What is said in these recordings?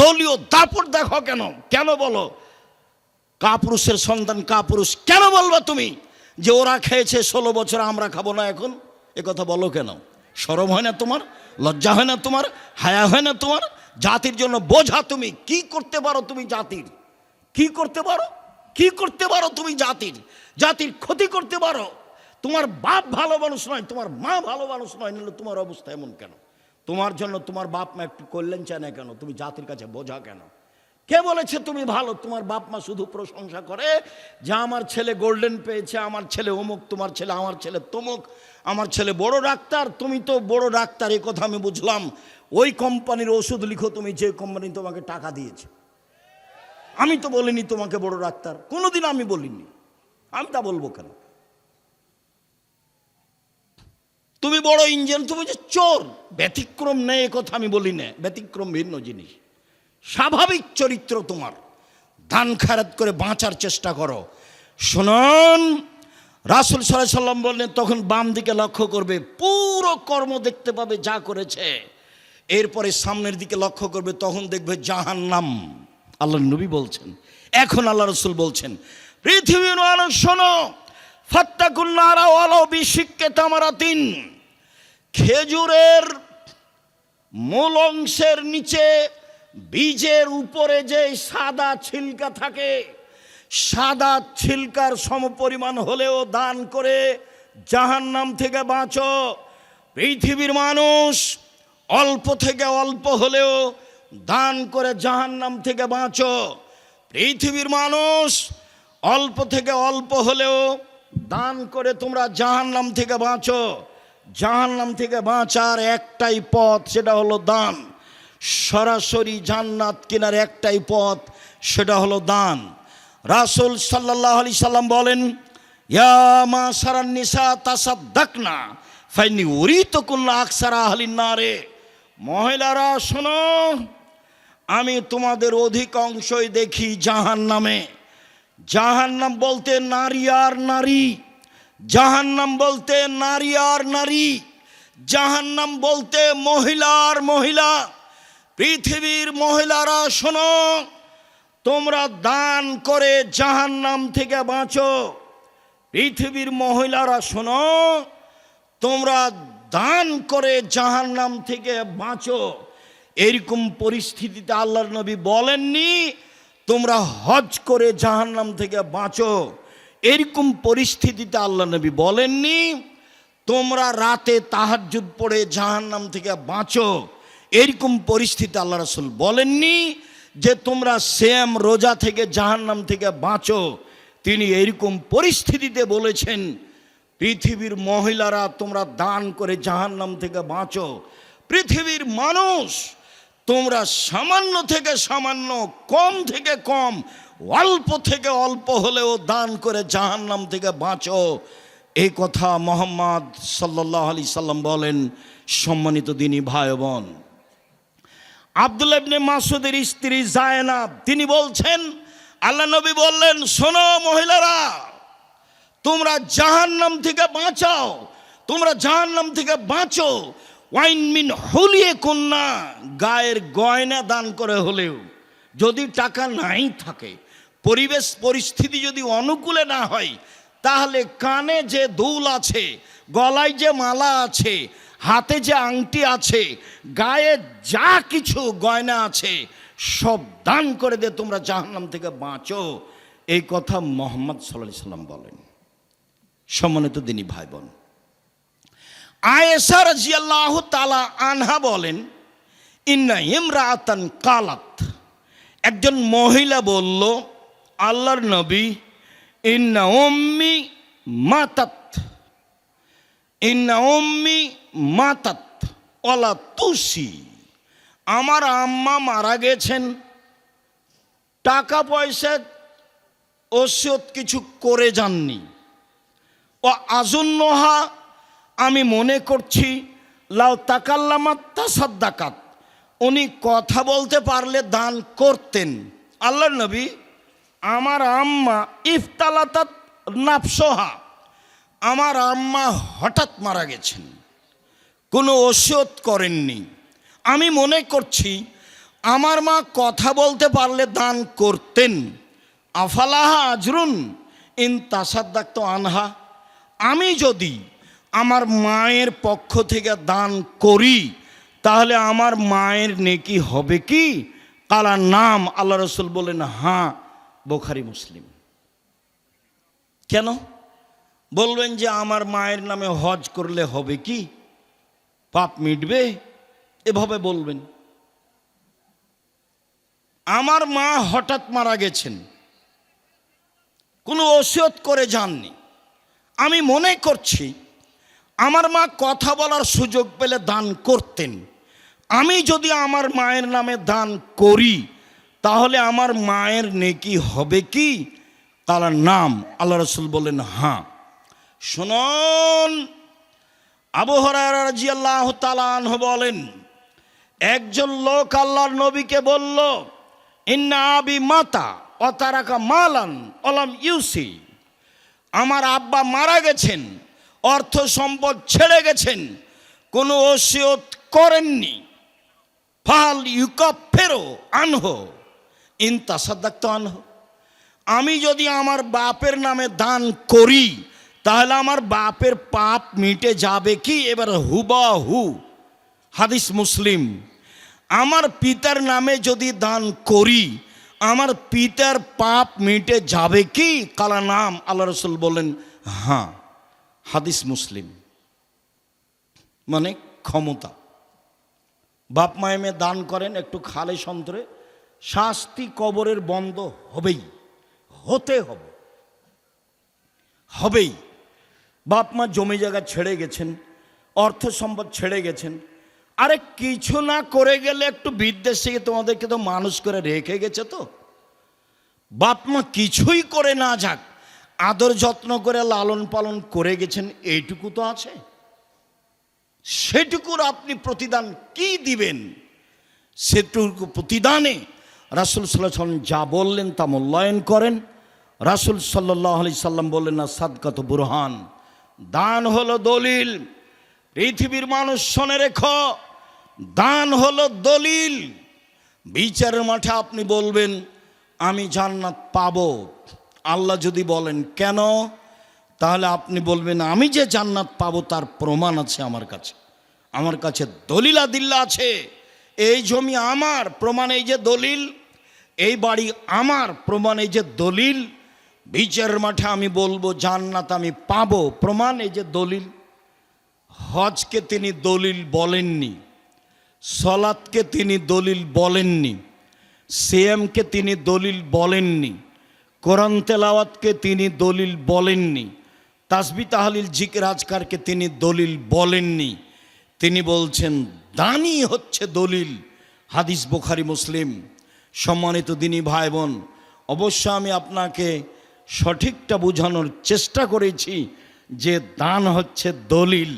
দলীয় দাপট দেখো কেন? কেন বলো? কাপুরুষের সন্তান কাপুরুষ, কেন বলবা তুমি যে ওরা খেয়েছে ষোলো বছর, আমরা খাব না এখন? এ কথা বলো কেন? সরম হয় না তোমার? লজ্জা হয় না তোমার? হায়া হয় না তোমার? জাতির জন্য বোঝা তুমি, কি করতে পারো তুমি জাতির? কি করতে পারো? কি করতে পারো তুমি জাতির? জাতির ক্ষতি করতে পারো? তোমার বাপ ভালো মানুষ নয়, তোমার মা ভালো মানুষ নয় নিলে তোমার অবস্থা এমন কেন? তোমার জন্য তোমার বাপ মা একটু কল্যাণ চায় না কেন? তুমি জাতির কাছে বোঝা কেন? কে বলেছে তুমি ভালো? তোমার বাপ মা শুধু প্রশংসা করে যে আমার ছেলে গোল্ডেন পেয়েছে, আমার ছেলে অমুক, তোমার ছেলে, আমার ছেলে তমুক, আমার ছেলে বড় ডাক্তার, তুমি তো বড় ডাক্তার এই কথা আমি বুঝলাম। ওই কোম্পানির ওষুধ লিখো তুমি, যে কোম্পানি তোমাকে টাকা দিয়েছে। আমি তো বলিনি তোমাকে বড় ডাক্তার। কোনোদিন আমি বলিনি। আমি তা বলব কেন? তুমি বড় ইঞ্জিন, তুমি যে চোর। ব্যতিক্রম নেই কথা আমি বলি না। ব্যতিক্রম ভিন্ন জিনিস। স্বাভাবিক চরিত্র তোমার। ধান খারাত করে বাঁচার চেষ্টা করো। শুনুন, রাসুল সাল্লাহ সাল্লাম বললেন, তখন বাম দিকে লক্ষ্য করবে, পুরো কর্ম দেখতে পাবে যা করেছে। এরপরে সামনের দিকে লক্ষ্য করবে, তখন দেখবে জাহান্নাম। আল্লাহ নবী বলছেন। এখন আল্লাহ রসুল বলছেন, পৃথিবীর মানুষ শোনো ফাত্তাকুন্নারা ওয়ালাও বিশিক্কে তামারাতিন। খেজুরের মূল অংশের নিচে বীজের উপরে যে সাদা ছিলকা থাকে, সাদা ছিলকার সমপরিমাণ হলেও দান করে জাহান্নাম থেকে বাঁচো। পৃথিবীর মানুষ অল্প থেকে অল্প হলেও দান করে জাহান্নাম থেকে বাঁচো। পৃথিবীর মানুষ অল্প থেকে অল্প হলেও দান করে তোমরা জাহান্নাম থেকে বাঁচো। জাহান্নাম থেকে বাঁচার একটাই পথ, সেটা হলো দান। সরাসরি জান্নাত কেনার একটাই পথ, সেটা হলো দান। রাসুল সাল্লাহ আলি সাল্লাম বলেন, ইয়া মা সারান নিসা তাসাদ্দাক না ফাইনি উরি তো কুল্লা আকসারা আহলিন না রে মহিলারা, শোনো, আমি তোমাদের অধিকাংশই দেখি জাহান নামে জাহান্নাম বলতে নারী আর নারী। জাহান্নাম বলতে নারী আর নারী, জাহান্নাম বলতে মহিলা আর মহিলা, পৃথিবীর মহিলারা শোনো, তোমরা দান করে জাহান্নাম থেকে বাঁচো। পৃথিবীর মহিলারা শোনো, তোমরা দান করে জাহান্নাম থেকে বাঁচো। এরকম পরিস্থিতিতে আল্লাহর নবী বলেননি, তোমরা হজ করে জাহান্নাম থেকে বাঁচো। এরকম পরিস্থিতিতে আল্লাহ নবী বলেননি, তোমরা রাতে তাহাজ্জুদ পড়ে জাহান্নাম থেকে বাঁচো। এরকম পরিস্থিতি আল্লাহ রসুল বলেননি যে, তোমরা শ্যাম রোজা থেকে জাহান্নাম থেকে বাঁচো। তিনি এরকম পরিস্থিতিতে বলেছেন, পৃথিবীর মহিলারা তোমরা দান করে জাহান্নাম থেকে বাঁচো। পৃথিবীর মানুষ তোমরা সামান্য থেকে সামান্য, কম থেকে কম অল্প থেকে অল্প হলেও দান করে জাহান্নাম থেকে বাঁচো। এই কথা মোহাম্মদ সাল্লাহ আলি সাল্লাম বলেন সম্মানিত দিনী ভাই বোন আব্দুল মাসুদের স্ত্রী জায়নাব, তিনি বলছেন, আল্লাহ নবী বললেন, শোনো মহিলারা, তোমরা জাহান্নাম থেকে বাঁচাও, তোমরা জাহান্নাম থেকে বাঁচো। ওয়াইন মিন হলিয়ে কন্যা গায়ের গয়না দান করে হলেও যদি টাকা নাই থাকে পরিবেশ পরিস্থিতি যদি অনুকূলে না হয়, তাহলে কানে যে দুল আছে, গলায় যে মালা আছে, হাতে যে আংটি আছে, গায়ে যা কিছু গয়না আছে, সব দান করে দে তোমরা জাহান্নাম থেকে বাঁচো। এই কথা মোহাম্মদ সাল্লাহ সাল্লাম বলেন। সম্মানিত দিনী ভাই বোন আয়েসা রাজিয়াল্লাহ তালা আনহা বলেন, ইন্না ইমরাতান কালাত। একজন মহিলা বলল আল্লাহর নবী, ইন্না মাতাত, ইন্না উম্মি মাতাত ওলা তুসি। আমার আম্মা মারা গেছেন। টাকা পয়সা ওষুধ কিছু করে যাননি। ও আজন্নহা, আমি মনে করছি, লাউ তাকাল্লামাত্তা সাদ্দাকাত উনি কথা বলতে পারলে দান করতেন। আল্লাহ নবী আমার আম্মা ইফতালাতাত নাফসোহা। আমার আম্মা হঠাৎ মারা গেছেন। কোনো ওষুধ করেননি। আমি মনে করছি, আমার মা কথা বলতে পারলে দান করতেন। আফালাহা আজরুন ইন তাসাদ্দাক্ত আনহা। আমি যদি আমার মায়ের পক্ষ থেকে দান করি, তাহলে আমার মায়ের নেকি হবে কি? কালা নাম আল্লাহ রসুল বলেন হ্যাঁ বোখারি মুসলিম। কেন? বলবেন যে আমার মায়ের নামে হজ করলে হবে কি? পাপ মিটবে? এভাবে বলবেন। আমার মা হঠাৎ মারা গেছেন। কোনো ওসিয়ত করে যাননি। আমি মনে করছি, আমার মা কথা বলার সুযোগ পেলে দান করতেন। আমি যদি আমার মায়ের নামে দান করি তাহলে আমার মায়ের নেকি হবে কি? তার নাম আল্লাহ রসুল বললেন হ্যাঁ। শুনুন, আবু হরাজি আল্লাহ তালাহ বলেন, একজন লোক আল্লাহর নবীকে বলল, ইন্না আবি মাতা অতারাকা মালান অলাম ইউসি। আমার আব্বা মারা গেছেন, অর্থ সম্পদ ছেড়ে গেছেন, কোনো ওসিয়ত করেননি। ফাল ইউকাপ ফেরো আনহ ইন তাসাদ্দাক্ত আনহ। আমি যদি আমার বাপের নামে দান করি, তাহলে আমার বাপের পাপ মিটে যাবে কি? এবার হুবা হু হাদিস মুসলিম। আমার পিতার নামে যদি দান করি, আমার পিতার পাপ মিটে যাবে কি? কালা নাম আল্লাহ রসুল বলেন হ্যাঁ হাদিস মুসলিম। মানে ক্ষমতা। বাপ মায়েমে দান করেন একটু খালে সন্তরে শাস্তি কবরের বন্ধ হবেই, হতে হবে। হবেই। বাপ মা জমি জায়গা ছেড়ে গেছেন, অর্থ সম্পদ ছেড়ে গেছেন। আরে কিছু না করে গেলে একটু বিদ্বেষ থেকে তোমাদেরকে তো মানুষ করে রেখে গেছে তো। বাপ মা কিছুই করে না যাক, আদর যত্ন করে লালন পালন করে গেছেন, এইটুকু তো আছে। সেটুকুর আপনি প্রতিদান কি দিবেন? সেটুকু প্রতিদানে রাসুল সাল্লাহ সাল্লাম যা বললেন তা মূল্যায়ন করেন। রাসুল সাল্লাহ আলি সাল্লাম বললেন, না, সাদকাত বুরহান। দান হলো দলিল। পৃথিবীর মানুষ শোনে রেখ, দান হলো দলিল। বিচারের মাঠে আপনি বলবেন, আমি জান্নাত পাবো। আল্লাহ যদি বলেন, কেন? তাহলে আপনি বলবেন, আমি যে জান্নাত পাবো তার প্রমাণ আছে আমার কাছে। আমার কাছে দলিলা দিল্লা আছে। এই জমি আমার, প্রমাণ এই যে দলিল। এই বাড়ি আমার প্রমাণ, এই যে দলিল, বিচারের মাঠে আমি বলব, জান্নাত আমি পাবো, প্রমাণ, এই যে দলিল। হজকে তিনি দলিল বলেননি, সলাৎকে তিনি দলিল বলেননি, সিএমকে তিনি দলিল বলেননি, কোরআন তেলাওয়াতকে তিনি দলিল বলেননি, তাসবি তাহলিল জিক রাজকারকে তিনি দলিল বলেননি। তিনি বলছেন দানই হচ্ছে দলিল। হাদিস বোখারি, মুসলিম। সম্মানিত দিনী ভাই বোন অবশ্য আমি আপনাকে সঠিকটা বোঝানোর চেষ্টা করেছি যে দান হচ্ছে দলিল।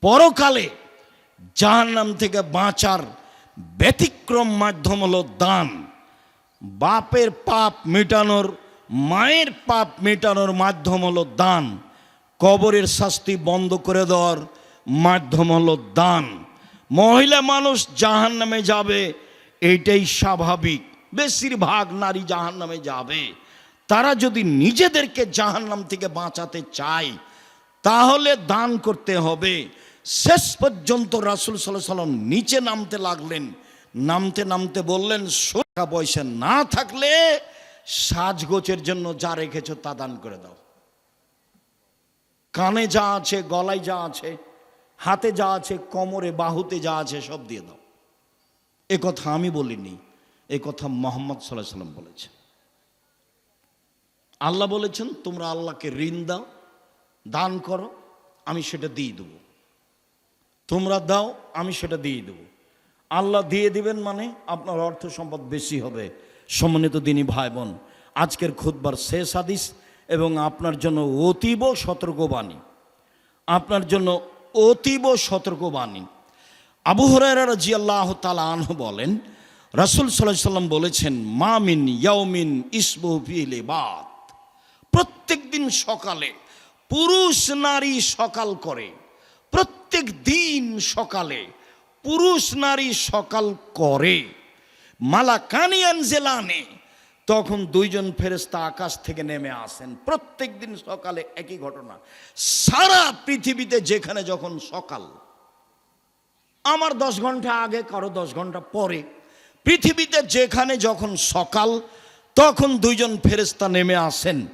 পরকালে জাহান্নাম থেকে বাঁচার ব্যতিক্রম মাধ্যম হলো দান। বাপের পাপ মেটানোর, মায়ের পাপ মেটানোর মাধ্যম হলো দান। কবরের শাস্তি বন্ধ করে দেওয়ার মাধ্যম হলো দান। মহিলা মানুষ জাহান নামে যাবে এইটাই স্বাভাবিক। বেশিরভাগ নারী জাহান নামে যাবে। তারা যদি নিজেদেরকে জাহান্নাম থেকে বাঁচাতে চায়, তাহলে দান করতে হবে। শেষ পর্যন্ত রাসুল সাল্লাহ সাল্লাম নিচে নামতে লাগলেন। নামতে নামতে বললেন টাকা পয়সা না থাকলে সাজগোছের জন্য যা রেখেছো তা দান করে দাও। কানে যা আছে, গলায় যা আছে, হাতে যা আছে, কোমরে, বাহুতে যা আছে, সব দিয়ে দাও। এ কথা আমি বলিনি, এ কথা মোহাম্মদ সাল্লাহ সাল্লাম বলেছেন। আল্লাহ বলেছেন, তোমরা আল্লাহকে ঋণ দাও, দান করো, আমি সেটা দিয়ে দেবো। তোমরা দাও, আমি সেটা দিয়ে দেবো। আল্লাহ দিয়ে দিবেন মানে আপনার অর্থ সম্পদ বেশি হবে। সম্মানিত দিনী ভাই বোন আজকের খুদবার শেষ হাদিস এবং আপনার জন্য অতীব সতর্কবাণী। আপনার জন্য অতীব সতর্কবাণী। আবু হরাইরা রাজি আল্লাহ তালা আনহ বলেন, রাসুল সাল্লাহ সাল্লাম বলেছেন মামিন ইয়াউমিন ইসবুফিলে বাদ প্রত্যেক দিন সকালে পুরুষ নারী সকাল করে প্রত্যেক দিন সকালে পুরুষ নারী সকাল করে। মালাকানিয়ান জেলানে তখন দুইজন ফেরেস্তা আকাশ থেকে নেমে আসেন। প্রত্যেক দিন সকালে একই ঘটনা। সারা পৃথিবীতে যেখানে যখন সকাল আমার দশ ঘণ্টা আগে, কারও দশ ঘণ্টা পরে। পৃথিবীতে যেখানে যখন সকাল, তখন দুইজন ফেরেস্তা নেমে আসেন।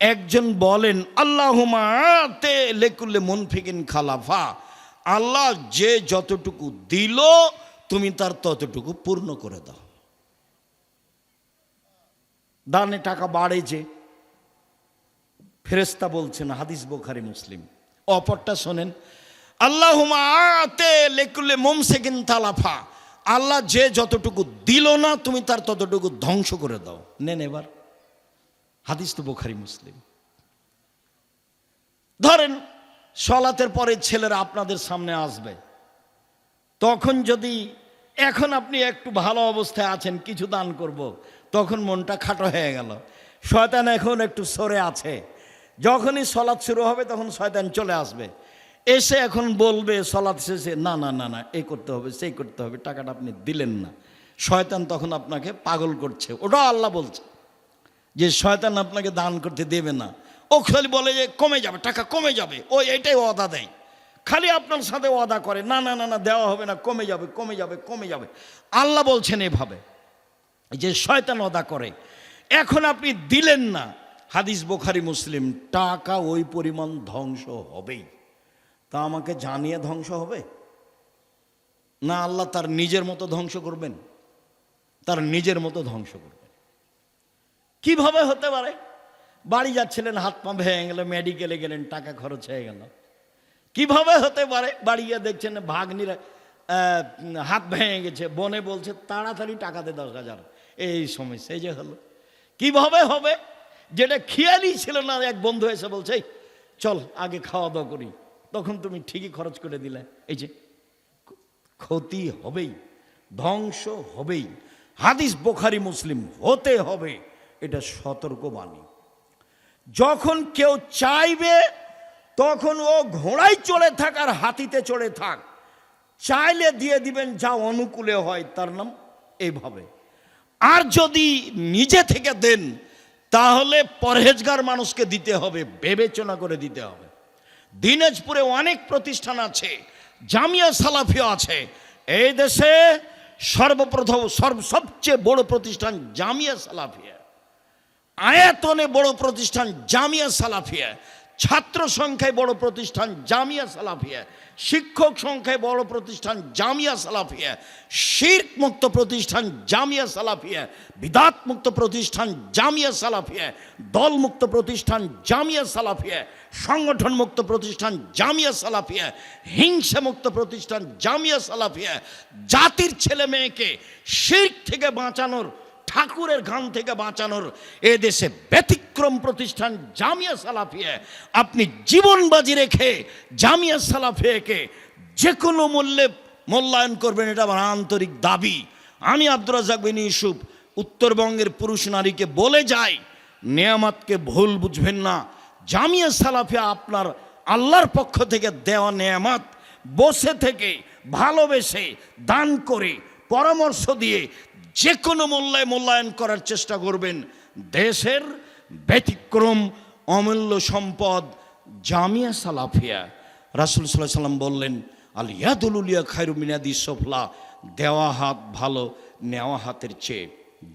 একজন বলেন আল্লাহতে লেকুল্লে মুনফিকিন খালাফা। আল্লাহ যে যতটুকু দিল, তুমি তার ততটুকু পূর্ণ করে দাও। দানে টাকা বাড়ে যে ফেরেস্তা বলছেন, হাদিস বোখারি মুসলিম। অপরটা শোনেন আল্লাহ আতে লেকুলে মোমসেকিন তালাফা। আল্লাহ যে যতটুকু দিল না, তুমি তার ততটুকু ধ্বংস করে দাও। নেন এবার। হাদিস তো বোখারি, মুসলিম। ধরেন, সলাতের পরে ছেলেরা আপনাদের সামনে আসবে। তখন যদি এখন আপনি একটু ভালো অবস্থায় আছেন, কিছু দান করব। তখন মনটা খাটো হয়ে গেল। শয়তান এখন একটু সরে আছে। যখনই সলাৎ শুরু হবে, তখন শয়তান চলে আসবে। এসে এখন বলবে, সলাৎ শেষে, না না না না, এই করতে হবে, সেই করতে হবে, টাকাটা আপনি দিলেন না। শয়তান তখন আপনাকে পাগল করছে। ওটা আল্লাহ বলছে যে শয়তান আপনাকে দান করতে দেবে না। ও খালি বলে যে, কমে যাবে, টাকা কমে যাবে। ও এটাই ওয়াদা দেয়। খালি আপনার সাথে ওয়াদা করে, না না না না, দেওয়া হবে না, কমে যাবে কমে যাবে কমে যাবে। আল্লাহ বলছেন এভাবে যে শয়তান ওয়াদা করে। এখন আপনি দিলেন না। হাদিস বোখারি, মুসলিম, টাকা ওই পরিমাণ ধ্বংস হবেই। তা আমাকে জানিয়ে ধ্বংস হবে? না আল্লাহ তার নিজের মতো ধ্বংস করবেন? তার নিজের মতো ধ্বংস করবেন। কীভাবে হতে পারে? বাড়ি যাচ্ছিলেন, হাত পা ভেঙে গেল মেডিকেলে গেলেন, টাকা খরচ হয়ে গেল। কীভাবে হতে পারে? বাড়ি গিয়ে দেখছেন ভাগ্নিরা হাত ভেঙে গেছে, বনে বলছে, তাড়াতাড়ি টাকা দে দশ হাজার। এই সমস্যা, এই যে হলো। কীভাবে হবে? যেটা খেয়ালই ছিল না, এক বন্ধু এসে বলছে চল, আগে খাওয়া দাওয়া করি। তখন তুমি ঠিকই খরচ করে দিলে। এই যে, ক্ষতি হবেই, ধ্বংস হবেই। হাদিস বোখারি মুসলিম, হতে হবে, এটা সতর্কবাণী। যখন কেউ চাইবে, তখন ও ঘোড়ায় চড়ে থাক আর হাতিতে চড়ে থাক। চাইলে দিয়ে দিবেন, যা অনুকূলে হয়, তার নাম এইভাবে আর যদি নিজে থেকে দেন, তাহলে পরহেজগার মানুষকে দিতে হবে, বিবেচনা করে দিতে হবে। দিনাজপুরে অনেক প্রতিষ্ঠান আছে, জামিয়া সালাফিও আছে। এই দেশে সর্বপ্রথম, সর্ব, সবচেয়ে বড় প্রতিষ্ঠান জামিয়া সালাফিয়া। আয়াতনে বড় প্রতিষ্ঠান জামিয়া সালাফিয়া। ছাত্র সংখ্যায় বড় প্রতিষ্ঠান জামিয়া সালাফিয়া, শিক্ষক সংখ্যায় বড় প্রতিষ্ঠান জামিয়া সালাফিয়া শির্ক মুক্ত প্রতিষ্ঠান জামিয়া সালাফিয়া বিদাত মুক্ত প্রতিষ্ঠান জামিয়া সালাফিয়া দল মুক্ত প্রতিষ্ঠান জামিয়া সালাফিয়া সংগঠন মুক্ত প্রতিষ্ঠান জামিয়া সালাফিয়া হিংসা মুক্ত প্রতিষ্ঠান জামিয়া সালাফিয়া, জাতির ছেলে মেয়েকে শির্ক থেকে বাঁচানোর ঠাকুরের গান থেকে বাঁচানোর এ দেশে ব্যতিক্রম প্রতিষ্ঠান জামিয়া সালাফিয়া। আপনি জীবন বাজি রেখে জামিয়া সালাফিয়াকে যে কোনো মূল্যে মূল্যায়ন করবেন, এটা আমার আন্তরিক দাবি। আমি আব্দুর রাজাক বিন ইউসুফ, উত্তরবঙ্গের পুরুষ নারীকে বলে যাই, নেয়ামাতকে ভুল বুঝবেন না। জামিয়া সালাফিয়া আপনার আল্লাহর পক্ষ থেকে দেওয়া নেয়ামাত, বসে থেকে ভালোবেসে দান করে পরামর্শ দিয়ে যে কোনো মূল্যায় মূল্যায়ন করার চেষ্টা করবেন। দেশের ব্যতিক্রম অমূল্য সম্পদ জামিয়া সালাফিয়া। রাসুল সাল্লাহ সাল্লাম বললেন, আল ইয়াদুলিয়া খায়রু মিনাদি সফলা, দেওয়া হাত ভালো, নেওয়া হাতের চেয়ে,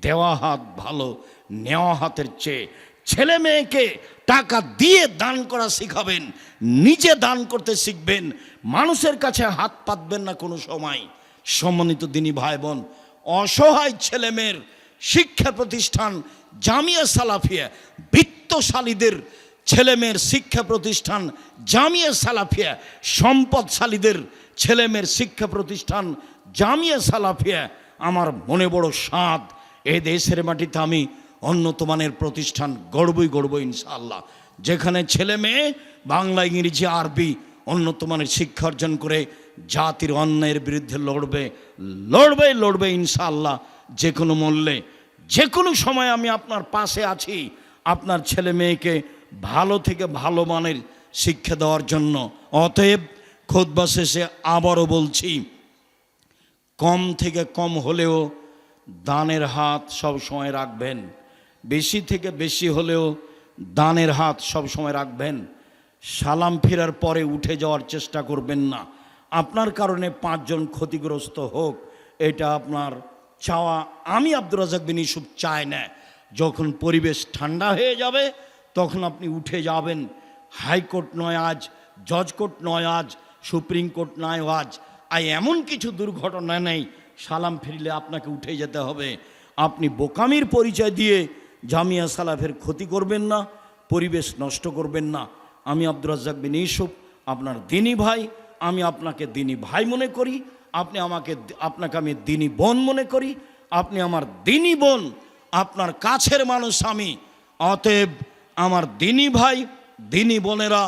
দেওয়া হাত ভালো, নেওয়া হাতের চেয়ে। ছেলে মেয়েকে টাকা দিয়ে দান করা শিখাবেন, নিজে দান করতে শিখবেন, মানুষের কাছে হাত পাতবেন না কোনো সময়। সম্মানিত দিনী ভাই বোন অসহায় ছেলেমেয়ের শিক্ষা প্রতিষ্ঠান জামিয়া সালাফিয়া, বিত্তশালীদের ছেলেমেয়ের শিক্ষা প্রতিষ্ঠান জামিয়া সালাফিয়া, সম্পদশালীদের ছেলেমেয়ের শিক্ষা প্রতিষ্ঠান জামিয়া সালাফিয়া। আমার মনে বড় স্বাদ, এ দেশের মাটিতে আমি উন্নত মানের প্রতিষ্ঠান গড়বই গড়ব ইনশাআল্লাহ। যেখানে ছেলে মেয়ে বাংলা ইংরেজি, আরবি উন্নত মানের শিক্ষা অর্জন করে জাতির অন্যায়ের বিরুদ্ধে লড়বে লড়বে লড়বে ইনশাআল্লাহ। যে কোনো মূল্যে, যে কোনো সময় আমি আপনার পাশে আছি, আপনার ছেলে মেয়েকে ভালো থেকে ভালো মানের শিক্ষা দেওয়ার জন্য। অতএব খোদবা শেষে আবারও বলছি, কম থেকে কম হলেও দানের হাত সব সময় রাখবেন। বেশি থেকে বেশি হলেও দানের হাত সব সময় রাখবেন। সালাম ফেরার পরে উঠে যাওয়ার চেষ্টা করবেন না। আপনার কারণে পাঁচজন ক্ষতিগ্রস্ত হোক, এটা আপনার চাওয়া। আমি আব্দুর রাজাক বিন ইউসুফ চাই না। যখন পরিবেশ ঠান্ডা হয়ে যাবে, তখন আপনি উঠে যাবেন। হাইকোর্ট নয় আজ, জজ কোর্ট নয় আজ, সুপ্রিম কোর্ট নয় আজ। আর এমন কিছু দুর্ঘটনা নেই, সালাম ফিরলে আপনাকে উঠে যেতে হবে। আপনি বোকামির পরিচয় দিয়ে জামিয়া সালাফের ক্ষতি করবেন না, পরিবেশ নষ্ট করবেন না। আমি আব্দুর রাজ্জাক বিন ইউসুফ, আপনার দিনী ভাই, আমি আপনাকে দিনী ভাই মনে করি, আপনি আমাকে আপনাকে আমি দিনী বোন মনে করি, আপনি আমার দিনী বোন, আপনার কাছের মানুষ আমি। অতএব আমার দিনী ভাই, দিনী বোনেরা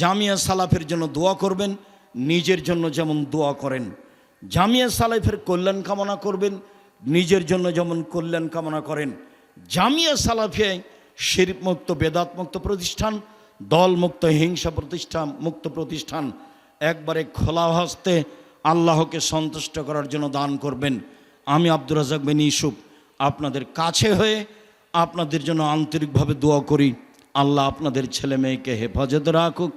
জামিয়া সালাফের জন্য দোয়া করবেন, নিজের জন্য যেমন দোয়া করেন। জামিয়া সালাফের কল্যাণ কামনা করবেন, নিজের জন্য যেমন কল্যাণ কামনা করেন। জামিয়া সালাফিয়া শিরিপ মুক্ত বেদাত প্রতিষ্ঠান দল মুক্ত হিংসা প্রতিষ্ঠান, মুক্ত প্রতিষ্ঠান একবারে খোলা হস্তে আল্লাহকে সন্তুষ্ট করার জন্য দান করবেন। আমি আব্দুর রাজাক বিন ইউসুফ আপনাদের কাছে হয়ে আপনাদের জন্য আন্তরিকভাবে দোয়া করি। আল্লাহ আপনাদের ছেলে মেয়েকে হেফাজতে রাখুক,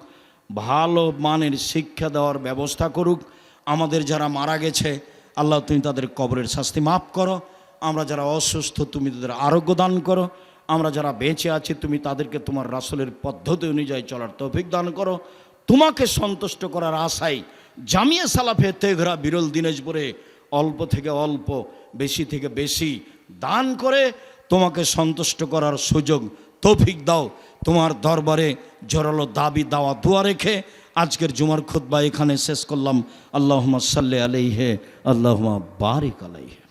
ভালো মানের শিক্ষা দেওয়ার ব্যবস্থা করুক। আমাদের যারা মারা গেছে, আল্লাহ তুমি তাদের কবরের শাস্তি মাফ করো। আমরা যারা অসুস্থ, তুমি তাদের আরোগ্য দান করো। আমরা যারা বেঁচে আছি, তুমি তাদেরকে তোমার রাসলের পদ্ধতি অনুযায়ী চলার তৌফিক দান করো। তোমাকে সন্তুষ্ট করার আশায় জামিয়া সালাফে তেঘরা বিরল দিনাজপুরে অল্প থেকে অল্প, বেশি থেকে বেশি দান করে তোমাকে সন্তুষ্ট করার সুযোগ, তৌফিক দাও। তোমার দরবারে জোরালো দাবি দাওয়া দোয়া রেখে আজকের জুমার খুতবা এখানে শেষ করলাম। আল্লাহমা সাল্লি আলাইহে আল্লাহমা বারিক আলাইহে।